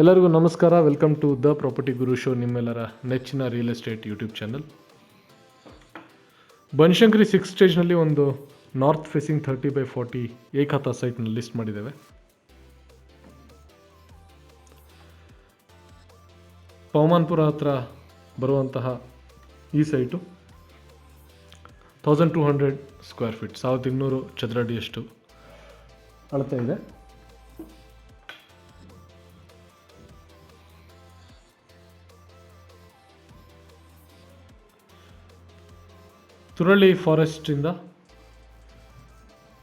ಎಲ್ಲರಿಗೂ ನಮಸ್ಕಾರ. Welcome to the property guru show ನಿಮ್ಮೆಲ್ಲರ ನೆಚ್ಚಿನ real estate YouTube channel Banashankari six ಸ್ಟೇಜ್ನಲ್ಲಿ ಒಂದು north facing thirty by forty ಏಕಾತ ಸೈಟ್ನ ಲಿಸ್ಟ್ ಮಾಡಿದ್ದೇವೆ. ಪವಮಾನ್ಪುರ ಹತ್ರ ಬರುವಂತಹ ಈ site thousand two hundred square feet ಸಾವಿರದ ಇನ್ನೂರು ಚದರಡಿಯಷ್ಟು ಅಳತೆ ಇದೆ. ತುರಳಿ ಫಾರೆಸ್ಟಿಂದ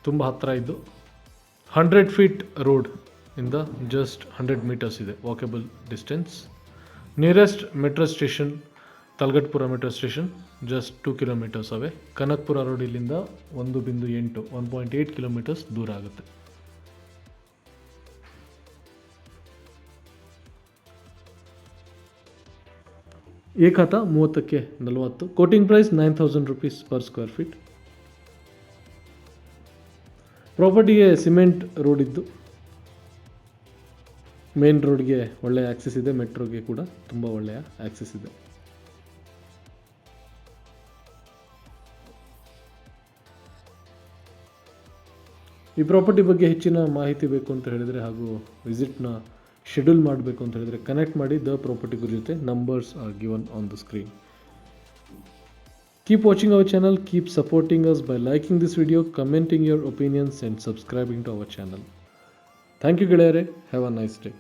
ತುಂಬ ಹತ್ತಿರ ಇದ್ದು ಹಂಡ್ರೆಡ್ ಫೀಟ್ ರೋಡ್ ಇಂದ ಜಸ್ಟ್ ಹಂಡ್ರೆಡ್ ಮೀಟರ್ಸ್ ಇದೆ walkable distance nearest metro station Talaghattapura metro station just two kilometres ಅವೆ ಕನಕ್ಪುರ ರೋಡ್ ಇಲ್ಲಿಂದ ಒಂದು ಬಿಂದು ಎಂಟು ಒನ್ ಪಾಯಿಂಟ್ ಏಯ್ಟ್ ಕಿಲೋಮೀಟರ್ಸ್ ದೂರ ಆಗುತ್ತೆ. ಏಕಹತ ಮೂವತ್ತಕ್ಕೆ ನಲವತ್ತು. Quoting price nine thousand rupees per square feet ಪ್ರಾಪರ್ಟಿಗೆ cement road ಇದ್ದು ಮೇನ್ ರೋಡ್ಗೆ ಒಳ್ಳೆಯ ಆ್ಯಕ್ಸೆಸ್ ಇದೆ ಮೆಟ್ರೋಗೆ ಕೂಡ ತುಂಬ ಒಳ್ಳೆಯ ಆ್ಯಕ್ಸೆಸ್ ಇದೆ. ಈ ಪ್ರಾಪರ್ಟಿ ಬಗ್ಗೆ ಹೆಚ್ಚಿನ ಮಾಹಿತಿ ಬೇಕು ಅಂತ ಹೇಳಿದರೆ ಹಾಗೂ ವಿಸಿಟ್ನ ಶೆಡ್ಯೂಲ್ ಮಾಡಬೇಕು ಅಂತ ಹೇಳಿದರೆ ಕನೆಕ್ಟ್ ಮಾಡಿ ದ ಪ್ರಾಪರ್ಟಿ ಗುರು ಜೊತೆ numbers are given on the screen keep watching our channel keep supporting us by liking this video commenting your opinions and subscribing to our channel thank you ಗೆಳೆಯರೆ have a nice day